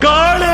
காளே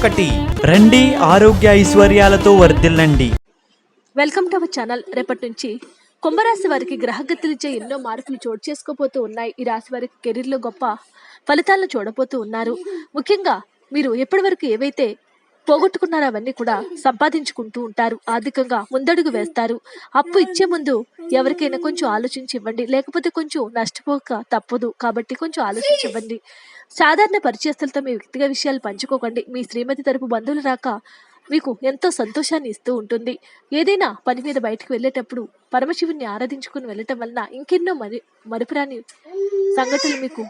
ఒకటి. రండి ఆరోగ్య ఐశ్వర్యాలతో వర్ధిల్లండి. Welcome to our channel. రేపటి నుంచి కుంభరాశి వారికి గ్రహగతులిచ్చే ఎన్నో మార్పులు చోటు చేసుకోపోతూ ఉన్నాయి. ఈ రాశి వారికి కెరీర్లో గొప్ప ఫలితాలను చూడబోతూ ఉన్నారు. ముఖ్యంగా మీరు ఎప్పటి వరకు ఏవైతే పోగొట్టుకున్నారు అవన్నీ కూడా సంపాదించుకుంటూ ఉంటారు. ఆర్థికంగా ముందడుగు వేస్తారు. అప్పు ఇచ్చే ముందు ఎవరికైనా కొంచెం ఆలోచించి ఇవ్వండి లేకపోతే కొంచెం నష్టపోక తప్పదు. కాబట్టి కొంచెం ఆలోచించి ఇవ్వండి సాధారణ పరిచయస్తులతో మీ వ్యక్తిగత విషయాలు పంచుకోకండి. మీ శ్రీమతి తరపు బంధువులు రాక మీకు ఎంతో సంతోషాన్ని ఇస్తూ ఉంటుంది. ఏదైనా పని మీద బయటకు వెళ్ళేటప్పుడు పరమశివుని ఆరాధించుకుని వెళ్ళటం వలన ఇంకెన్నో మరి మరుపురాని సంఘటనలు మీకు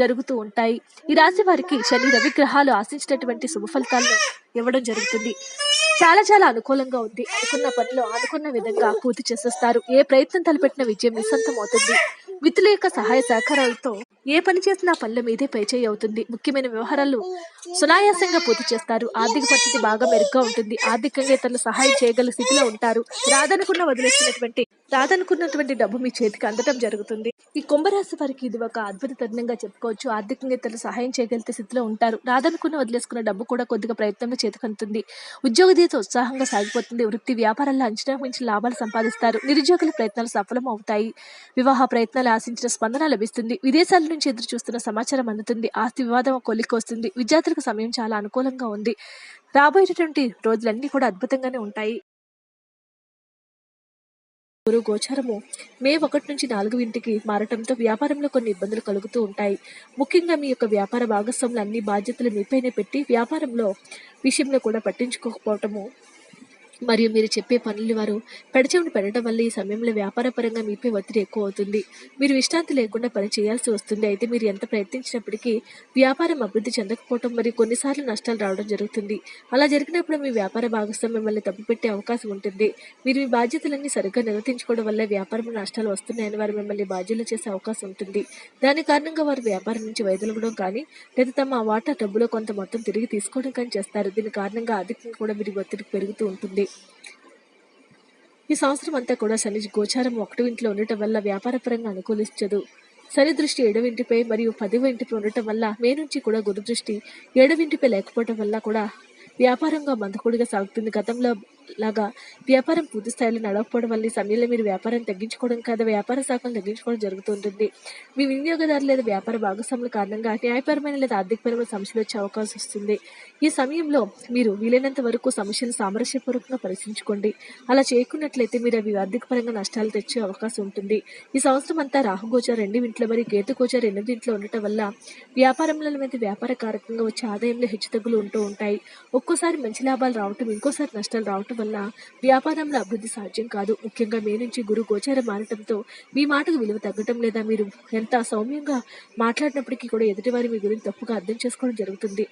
జరుగుతూ ఉంటాయి. ఈ రాశి వారికి శని రవి గ్రహాలు ఆశించినటువంటి శుభ ఫలితాలను ఇవ్వడం జరుగుతుంది. చాలా చాలా అనుకూలంగా ఉంది. అనుకున్న పనిలో అనుకున్న విధంగా పూర్తి చేసేస్తారు. ఏ ప్రయత్నం తలపెట్టిన విజయం నిస్సంతం అవుతుంది మిత్రుల యొక్క సహాయ సహకారాలతో ఏ పని చేసినా పనుల మీదే పైచేయి అవుతుంది. ముఖ్యమైన వ్యవహారాలు సునాయాసంగా పూర్తి చేస్తారు. ఆర్థిక పరిస్థితి బాగా మెరుగ్గా ఉంటుంది. ఆర్థికంగా ఇతరులు సహాయం చేయగల స్థితిలో ఉంటారు. రాదనుకున్న వదిలేసినటువంటి రాదనుకున్నటువంటి డబ్బు మీ చేతికి అందటం జరుగుతుంది. ఈ కుంభరాశి వారికి ఇది ఒక అద్భుత తరుణంగా చెప్పుకోవచ్చు. ఆర్థికంగా ఇతరులు సహాయం చేయగలిగే స్థితిలో ఉంటారు. రాదనుకున్న వదిలేసుకున్న డబ్బు కూడా కొద్దిగా ప్రయత్నంలో చేతికందుతుంది ఉద్యోగ దీత ఉత్సాహంగా సాగిపోతుంది. వృత్తి వ్యాపారాల్లో అంచనా మించి లాభాలు సంపాదిస్తారు. నిరుద్యోగుల ప్రయత్నాలు సఫలం అవుతాయి వివాహ ప్రయత్నాలు ఆశించిన స్పందన లభిస్తుంది. విదేశాల నుంచి ఎదురు చూస్తున్న సమాచారం అందుతుంది. ఆస్తి వివాదం కొలికొస్తుంది విద్యార్థులకు సమయం చాలా అనుకూలంగా ఉంది. రాబోయేటటువంటి రోజులన్నీ కూడా అద్భుతంగానే ఉంటాయి. గురు గోచారము మే ఒకటి నుంచి నాలుగు ఇంటికి మారటంతో వ్యాపారంలో కొన్ని ఇబ్బందులు కలుగుతూ ఉంటాయి. ముఖ్యంగా మీ యొక్క వ్యాపార భాగస్వాములు అన్ని బాధ్యతలు మీపైనే పెట్టి వ్యాపారంలో విషయంలో కూడా పట్టించుకోకపోవటము మరియు మీరు చెప్పే పనులు వారు పెడచెవిని పెట్టడం వల్ల ఈ సమయంలో వ్యాపారపరంగా మీపై ఒత్తిడి ఎక్కువ అవుతుంది. మీరు విశ్రాంతి లేకుండా పని చేయాల్సి వస్తుంది. అయితే మీరు ఎంత ప్రయత్నించినప్పటికీ వ్యాపారం అభివృద్ధి చెందకపోవడం మరియు కొన్నిసార్లు నష్టాలు రావడం జరుగుతుంది. అలా జరిగినప్పుడు మీ వ్యాపార భాగస్వామ్యం మిమ్మల్ని తప్పుపెట్టే అవకాశం ఉంటుంది. మీరు మీ బాధ్యతలన్నీ సరిగ్గా నిర్వర్తించుకోవడం వల్ల వ్యాపారంలో నష్టాలు వస్తున్నాయని వారు మిమ్మల్ని బాధ్యులు చేసే అవకాశం ఉంటుంది. దాని కారణంగా వారు వ్యాపారం నుంచి వైదొలగడం కానీ లేదా తమ వాటా డబ్బులో కొంత మొత్తం తిరిగి తీసుకోవడం కానీ చేస్తారు. దీని కారణంగా ఆర్థికంగా కూడా మీరు ఒత్తిడి పెరుగుతూ ఉంటుంది. ఈ సంవత్సరం అంతా కూడా శని గోచారం ఒకటి ఇంట్లో ఉండటం వల్ల వ్యాపారపరంగా అనుకూలించదు. శని దృష్టి ఏడవింటిపై మరియు పదివ ఇంటిపై ఉండటం వల్ల మే నుంచి కూడా గురు దృష్టి ఏడవ లేకపోవడం వల్ల కూడా వ్యాపారంగా మందకూడిగా సాగుతుంది. గతంలో లాగా వ్యాపారం పూర్తి స్థాయిలో నడవకపోవడం వల్ల సమయంలో మీరు వ్యాపారం తగ్గించుకోవడం కాదా వ్యాపార శాఖను తగ్గించుకోవడం జరుగుతుంటుంది. మీ వినియోగదారు లేదా వ్యాపార భాగస్వాముల కారణంగా న్యాయపరమైన లేదా ఆర్థికపరమైన సమస్యలు వచ్చే అవకాశం వస్తుంది. ఈ సమయంలో మీరు వీలైనంత వరకు సమస్యను సామరస్యపూర్వకంగా పరిశీలించుకోండి. అలా చేయకున్నట్లయితే మీరు అవి ఆర్థికపరంగా నష్టాలు తెచ్చే అవకాశం ఉంటుంది. ఈ సంవత్సరం అంతా రాహుగోచర్ రెండు ఇంట్లో మరియు కేతుగోచర్ ఎనిమిది ఇంట్లో ఉండటం వల్ల వ్యాపారంలో మీద వ్యాపార కారకంగా వచ్చే ఆదాయంలో హెచ్చుతగ్గులు ఉంటూ ఉంటాయి. ఒక్కోసారి మంచి లాభాలు రావటం ఇంకోసారి నష్టాలు రావటం వల్ల వ్యాపారంలో అభివృద్ధి సాధ్యం కాదు. ముఖ్యంగా మీ నుంచి గురు గోచారం మారటంతో మీ మాటకు విలువ తగ్గటం లేదా మీరు ఎంత సౌమ్యంగా మాట్లాడినప్పటికీ కూడా ఎదుటివారి మీ గురించి తప్పుగా అర్థం చేసుకోవడం జరుగుతుంది.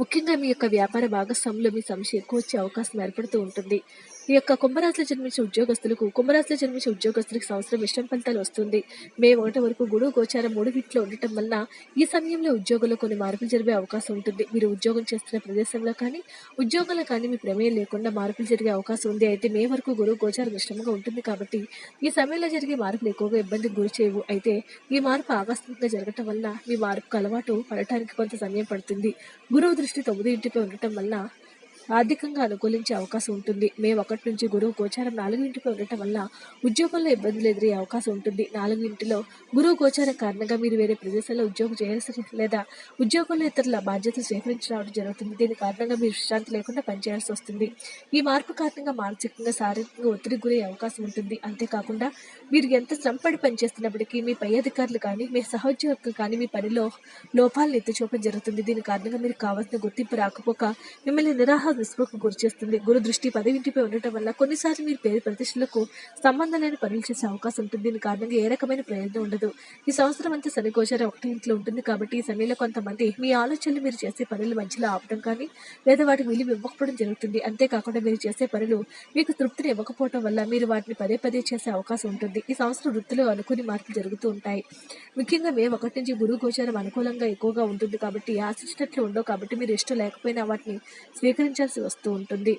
ముఖ్యంగా మీ యొక్క వ్యాపార భాగస్వాములో మీ సమస్య ఎక్కువ వచ్చే అవకాశం ఏర్పడుతూ ఉంటుంది. ఈ యొక్క కుంభరాశిలో జన్మించే ఉద్యోగస్తులకు కుంభరాశిలో జన్మించే ఉద్యోగస్తులకు సంవత్సరం ఇష్టం ఫలితాలు వస్తుంది. మే ఒకటి వరకు గురువు గోచారం మూడు వీటిలో ఉండటం వల్ల ఈ సమయంలో ఉద్యోగంలో కొన్ని మార్పులు జరిగే అవకాశం ఉంటుంది. మీరు ఉద్యోగం చేస్తున్న ప్రదేశంలో కానీ ఉద్యోగంలో కానీ మీ ప్రమేయం లేకుండా మార్పులు జరిగే అవకాశం ఉంది. అయితే మే వరకు గురువు గోచారం ఇష్టంగా ఉంటుంది కాబట్టి ఈ సమయంలో జరిగే మార్పులు ఎక్కువగా ఇబ్బందికి గురి చేయవు. అయితే ఈ మార్పు ఆకస్మికంగా జరగటం వల్ల మీ మార్పుకు అలవాటు పడటానికి కొంత సమయం పడుతుంది. గురువు దృష్టి తొమ్మిది ఇంటిపై ఉండటం వల్ల ఆర్థికంగా అనుకూలించే అవకాశం ఉంటుంది. మే ఒకటి నుంచి గురువు గోచారం నాలుగు ఉండటం వల్ల ఉద్యోగంలో ఇబ్బందులు ఎదురయ్యే అవకాశం ఉంటుంది. నాలుగు ఇంటిలో గురువు గోచారం కారణంగా మీరు వేరే ప్రదేశాల్లో ఉద్యోగం చేయాల్సి లేదా ఉద్యోగంలో ఇతరుల బాధ్యతలు స్వీకరించడం జరుగుతుంది. దీని కారణంగా మీరు విశ్రాంతి లేకుండా పనిచేయాల్సి వస్తుంది. ఈ మార్పు కారణంగా మానసికంగా శారీరకంగా ఒత్తిడి గురయ్యే అవకాశం ఉంటుంది. అంతేకాకుండా మీరు ఎంత శ్రమపడి పనిచేస్తున్నప్పటికీ మీ పై అధికారులు కానీ మీ సహోద్యోగులు కానీ మీ పనిలో లోపాలను ఎత్తి చూపడం జరుగుతుంది. దీని కారణంగా మీరు కావాల్సిన గుర్తింపు రాకపోక మిమ్మల్ని నిరాహ నిస్పృహకు గురిచేస్తుంది గురు దృష్టి పదవింటిపై ఉండటం వల్ల కొన్నిసార్లు మీరు పేరు ప్రతిష్టలకు సంబంధం లేని పనులు చేసే అవకాశం ఉంటుంది. దీని కారణంగా ఏ రకమైన ప్రయోజనం ఉండదు. ఈ సంవత్సరం అంతా శని ఒకటి ఇంట్లో ఉంటుంది కాబట్టి ఈ సమయంలో కొంతమంది మీ ఆలోచనలు మీరు చేసే పనులు మధ్యలో ఆపడం కానీ లేదా వాటికి విలువ ఇవ్వకపోవడం జరుగుతుంది. అంతేకాకుండా మీరు చేసే పనులు మీకు తృప్తిని ఇవ్వకపోవడం వల్ల మీరు వాటిని పదే పదే చేసే అవకాశం ఉంటుంది. ఈ సంవత్సరం వృత్తిలో అనుకుని మార్పులు జరుగుతూ ఉంటాయి. ముఖ్యంగా మే ఒకటి నుంచి గురువు గోచారం అనుకూలంగా ఎక్కువగా ఉంటుంది కాబట్టి ఆశించినట్లు ఉండవు కాబట్టి మీరు ఇష్టం లేకపోయినా వాటిని స్వీకరించాల్సి వస్తూ ఉంటుంది.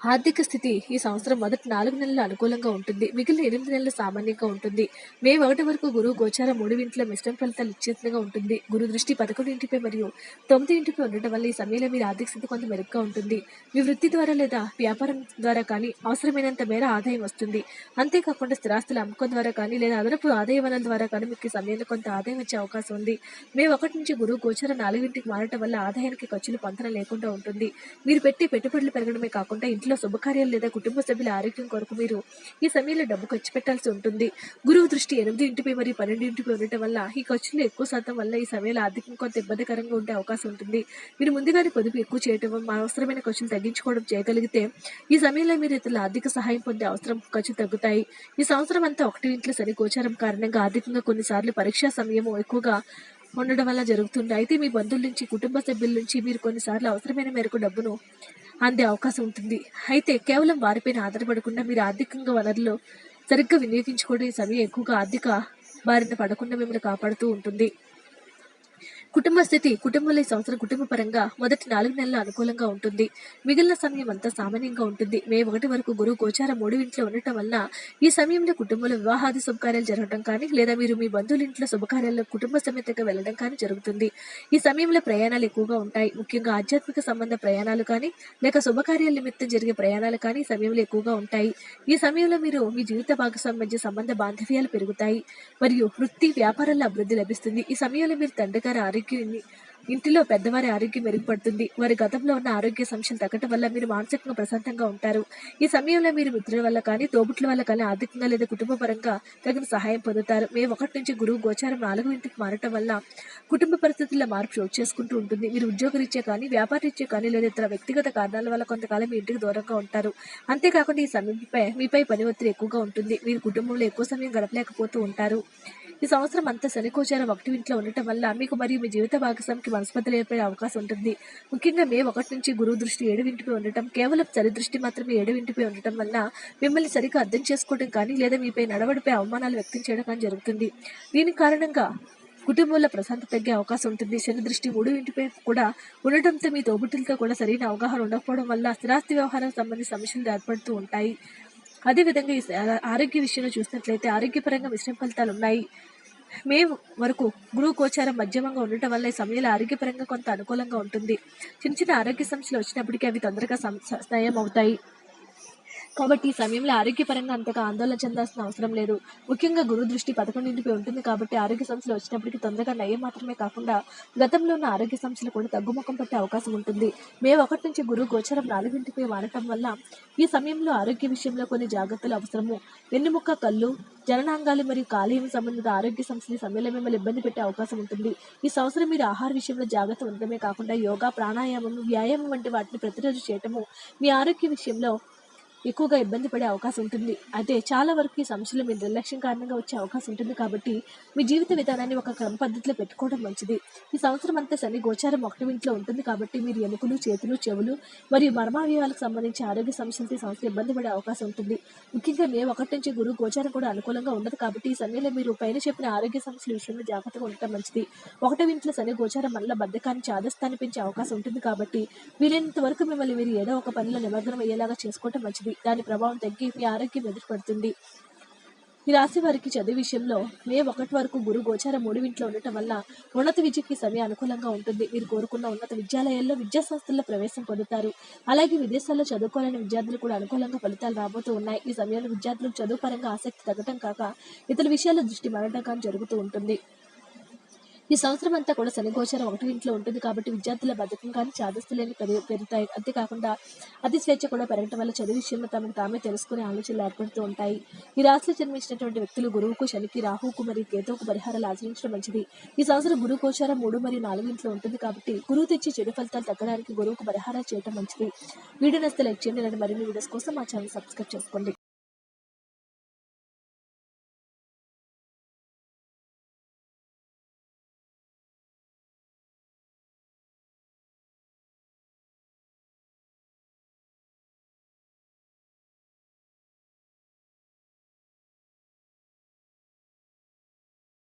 ఆర్థిక స్థితి ఈ సంవత్సరం మొదటి నాలుగు నెలలు అనుకూలంగా ఉంటుంది. మిగిలిన ఎనిమిది నెలలు సామాన్యంగా ఉంటుంది. మే ఒకటి వరకు గురువు గోచారం మూడు ఇంట్లో మిశ్రమ ఫలితాలు ఇచ్చేట్టుగా ఉంటుంది. గురు దృష్టి పదకొండు ఇంటిపై మరియు తొమ్మిది ఇంటిపై ఉండటం వల్ల ఈ సమయంలో మీరు ఆర్థిక స్థితి కొంత మెరుగ్గా ఉంటుంది. మీ వృత్తి ద్వారా లేదా వ్యాపారం ద్వారా కానీ అవసరమైనంత మేర ఆదాయం వస్తుంది. అంతేకాకుండా స్థిరాస్తుల అమ్మకం ద్వారా కానీ లేదా అదనపు ఆదాయ వనరుల ద్వారా కానీ మీకు ఈ సమయంలో కొంత ఆదాయం వచ్చే అవకాశం ఉంది. మే ఒకటి నుంచి గురువు గోచారం నాలుగింటికి మారటం వల్ల ఆదాయానికి ఖర్చులు పంతన లేకుండా ఉంటుంది. మీరు పెట్టే పెట్టుబడులు పెరగడమే కాకుండా ఇంట్లో శుభకార్యాలు లేదా కుటుంబ సభ్యుల ఆరోగ్యం కొరకు మీరు ఈ సమయంలో డబ్బు ఖర్చు పెట్టాల్సి ఉంటుంది. గురువు దృష్టి ఎనిమిది ఇంటిపై మరియు పన్నెండు ఇంటిపై ఉండటం వల్ల ఈ ఖర్చులు ఎక్కువ శాతం వల్ల ఈ సమయంలో ఆర్థికం కొంత ఇబ్బందికరంగా ఉండే అవకాశం ఉంటుంది. మీరు ముందుగానే పొదుపు ఎక్కువ చేయటం అవసరమైన ఖర్చులు తగ్గించుకోవడం చేయగలిగితే ఈ సమయంలో మీరు ఇతరుల ఆర్థిక సహాయం పొందే అవసరం ఖర్చు తగ్గుతాయి. ఈ సంవత్సరం అంతా ఒకటి ఇంట్లో సరి గోచారం కారణంగా ఆర్థికంగా కొన్నిసార్లు పరీక్షా సమయం ఎక్కువగా ఉండడం వల్ల జరుగుతుంది. అయితే మీ బంధువుల నుంచి కుటుంబ సభ్యుల నుంచి మీరు కొన్నిసార్లు అవసరమైన మేరకు డబ్బును అందే అవకాశం ఉంటుంది. అయితే కేవలం వారిపైన ఆధారపడకుండా మీరు ఆర్థికంగా వనరులు సరిగ్గా వినియోగించుకోవడం ఈ సమయం ఎక్కువగా ఆర్థిక బారిన పడకుండా మిమ్మల్ని కాపాడుతూ ఉంటుంది. కుటుంబ స్థితి కుటుంబంలో ఈ సంవత్సరం కుటుంబ పరంగా మొదటి నాలుగు నెలలు అనుకూలంగా ఉంటుంది. మిగిలిన సమయం అంతా సామాన్యంగా ఉంటుంది. మే ఒకటి వరకు గురువు గోచారం మూడు ఇంట్లో ఉండటం వల్ల ఈ సమయంలో కుటుంబంలో వివాహాది శుభకార్యాలు జరగడం కానీ లేదా మీరు మీ బంధువుల ఇంట్లో శుభకార్యాల్లో కుటుంబ సమేతంగా వెళ్ళడం కానీ జరుగుతుంది. ఈ సమయంలో ప్రయాణాలు ఎక్కువగా ఉంటాయి. ముఖ్యంగా ఆధ్యాత్మిక సంబంధ ప్రయాణాలు కానీ లేక శుభకార్యాల నిమిత్తం జరిగే ప్రయాణాలు కానీ సమయంలో ఎక్కువగా ఉంటాయి. ఈ సమయంలో మీరు మీ జీవిత భాగస్వామి మధ్య సంబంధ బాంధవ్యాలు పెరుగుతాయి. మరియు వృత్తి వ్యాపారాల అభివృద్ధి లభిస్తుంది. ఈ సమయంలో మీరు తండ్రి గారు ఆరోగ్యాన్ని ఇంటిలో పెద్దవారి ఆరోగ్యం మెరుగుపడుతుంది. వారి గతంలో ఉన్న ఆరోగ్య సమస్యలు తగ్గటం వల్ల మీరు మానసికంగా ప్రశాంతంగా ఉంటారు. ఈ సమయంలో మీరు మిత్రుల వల్ల కానీ తోబుట్ల వల్ల కానీ ఆర్థికంగా లేదా కుటుంబ పరంగా తగిన సహాయం పొందుతారు. మే ఒకటి నుంచి గురువు గోచారం నాలుగు ఇంటికి మారటం వల్ల కుటుంబ పరిస్థితుల్లో మార్పు చోటు చేసుకుంటూ ఉంటుంది. మీరు ఉద్యోగరీత్యా కానీ వ్యాపారరీత్యా కానీ లేదా ఇతర వ్యక్తిగత కారణాల వల్ల కొంతకాలం మీ ఇంటికి దూరంగా ఉంటారు. అంతేకాకుండా ఈ సమయంపై మీపై పని ఒత్తిడి ఎక్కువగా ఉంటుంది. మీరు కుటుంబంలో ఎక్కువ సమయం గడపలేకపోతూ ఉంటారు. ఈ సంవత్సరం అంతా శనికోచారం ఒకటి ఇంట్లో ఉండటం వల్ల మీకు మరియు మీ జీవిత భాగస్వామికి మనస్పర్ధలు ఏర్పడే అవకాశం ఉంటుంది. ముఖ్యంగా మే ఒకటి నుంచి గురువు దృష్టి ఏడువింటిపై ఉండటం కేవలం చరి దృష్టి మాత్రమే ఏడువింటిపై ఉండటం వల్ల మిమ్మల్ని సరిగ్గా అర్థం చేసుకోవడం కానీ లేదా మీపై నడవడిపై అవమానాలు వ్యక్తం చేయడం కానీ జరుగుతుంది. దీని కారణంగా కుటుంబంలో ప్రశాంతత తగ్గే అవకాశం ఉంటుంది. శని దృష్టి మూడు ఇంటిపై కూడా ఉండటంతో మీ తోబుట్టులతో కూడా సరైన అవగాహన ఉండకపోవడం వల్ల స్థిరాస్తి వ్యవహారం సంబంధించిన సమస్యలు ఏర్పడుతూ ఉంటాయి. అదేవిధంగా ఈ ఆరోగ్య విషయంలో చూసినట్లయితే ఆరోగ్యపరంగా మిశ్రమ ఫలితాలు ఉన్నాయి. మే వరకు గురువు గోచారం మధ్యమంగా ఉండటం వల్ల ఈ సమయంలో ఆరోగ్యపరంగా కొంత అనుకూలంగా ఉంటుంది. చిన్న చిన్న ఆరోగ్య సమస్యలు వచ్చినప్పటికీ అవి తొందరగా సం- నయం అవుతాయి. కాబట్టి ఈ సమయంలో ఆరోగ్యపరంగా అంతగా ఆందోళన చెందాల్సిన అవసరం లేదు. ముఖ్యంగా గురు దృష్టి పదకొండింటిపై ఉంటుంది కాబట్టి ఆరోగ్య సమస్యలు వచ్చినప్పటికీ తొందరగా నయం మాత్రమే కాకుండా గతంలో ఉన్న ఆరోగ్య సమస్యలు కూడా తగ్గుముఖం పట్టే అవకాశం ఉంటుంది. మే ఒకటి నుంచి గురువు గోచరం నాలుగింటిపై మారటం వల్ల ఈ సమయంలో ఆరోగ్య విషయంలో కొన్ని జాగ్రత్తలు అవసరము. వెన్నుముక్క కళ్ళు జననాంగాలు మరియు కాలేయం సంబంధిత ఆరోగ్య సమస్యలు సమయంలో మిమ్మల్ని ఇబ్బంది పెట్టే అవకాశం ఉంటుంది. ఈ సంవత్సరం మీరు ఆహార విషయంలో జాగ్రత్త ఉండటమే కాకుండా యోగా ప్రాణాయామం వ్యాయామం వంటి వాటిని ప్రతిరోజు చేయటము మీ ఆరోగ్య విషయంలో ఎక్కువగా ఇబ్బంది పడే అవకాశం ఉంటుంది. అయితే చాలా వరకు ఈ సమస్యలు మీ నిర్లక్ష్యం కారణంగా వచ్చే అవకాశం ఉంటుంది కాబట్టి మీ జీవిత విధానాన్ని ఒక క్రమ పద్ధతిలో పెట్టుకోవడం మంచిది. ఈ సంవత్సరం అంతా శని గోచారం ఒకటి ఇంట్లో ఉంటుంది కాబట్టి మీరు ఎముకలు చేతులు చెవులు మరియు మర్మావయవాలకు సంబంధించి ఆరోగ్య సమస్యలతో సంస్థ ఇబ్బంది పడే అవకాశం ఉంటుంది. ముఖ్యంగా మే ఒకటి నుంచి గురువు గోచారం కూడా అనుకూలంగా ఉండదు కాబట్టి ఈ సమయంలో మీరు పైన చెప్పిన ఆరోగ్య సమస్యల విషయంలో జాగ్రత్తగా ఉండటం మంచిది. ఒకటో ఇంట్లో శని గోచారం వల్ల బద్ధకాన్ని చాదస్తాన్ని పెంచే అవకాశం ఉంటుంది కాబట్టి వీలైనంత వరకు మిమ్మల్ని మీరు ఏదో ఒక పనిలో నిమగ్నం అయ్యేలాగా చేసుకోవటం మంచిది. దాని ప్రభావం తగ్గి మీ ఆరోగ్యం ఎదురుపడుతుంది ఈ రాశి వారికి చదువు విషయంలో మే ఒకటి వరకు గురు గోచార మూడు ఉండటం వల్ల ఉన్నత విద్యకి సమయం అనుకూలంగా ఉంటుంది. మీరు కోరుకున్న ఉన్నత విద్యాలయాల్లో విద్యా సంస్థల్లో ప్రవేశం పొందుతారు. అలాగే విదేశాల్లో చదువుకోవాలని విద్యార్థులు కూడా అనుకూలంగా ఫలితాలు రాబోతూ ఉన్నాయి. ఈ సమయంలో విద్యార్థులకు చదువు పరంగా ఆసక్తి తగ్గటం కాక ఇతర విషయాల దృష్టి మారడం కానీ జరుగుతూ ఉంటుంది. ఈ సంవత్సరం అంతా కూడా శనిగోచారం ఒకటి ఇంట్లో ఉంటుంది కాబట్టి విద్యార్థుల బద్ధకం కానీ చాదస్తులేని పెరుగు పెరుగుతాయి. అంతేకాకుండా అతి స్వేచ్ఛ కూడా పెరగటం వల్ల చదువు విషయంలో తమకు తామే తెలుసుకునే ఆలోచనలు ఏర్పడుతూ ఉంటాయి. ఈ రాశిలో జన్మించినటువంటి వ్యక్తులు గురువుకు శనికి రాహుకు మరియు కేతువుకు పరిహారాలు ఆచరించడం మంచిది. ఈ సంవత్సరం గురువు గోచారం మూడు మరియు నాలుగు ఇంట్లో ఉంటుంది కాబట్టి గురువు తెచ్చి చెడు ఫలితాలు తగ్గడానికి గురువుకు పరిహారాలు చేయడం మంచిది. వీడియో నస్తే లైక్ చేయండి మరిన్ని వీడియోస్ కోసం మా ఛానల్ సబ్స్క్రైబ్ చేసుకోండి.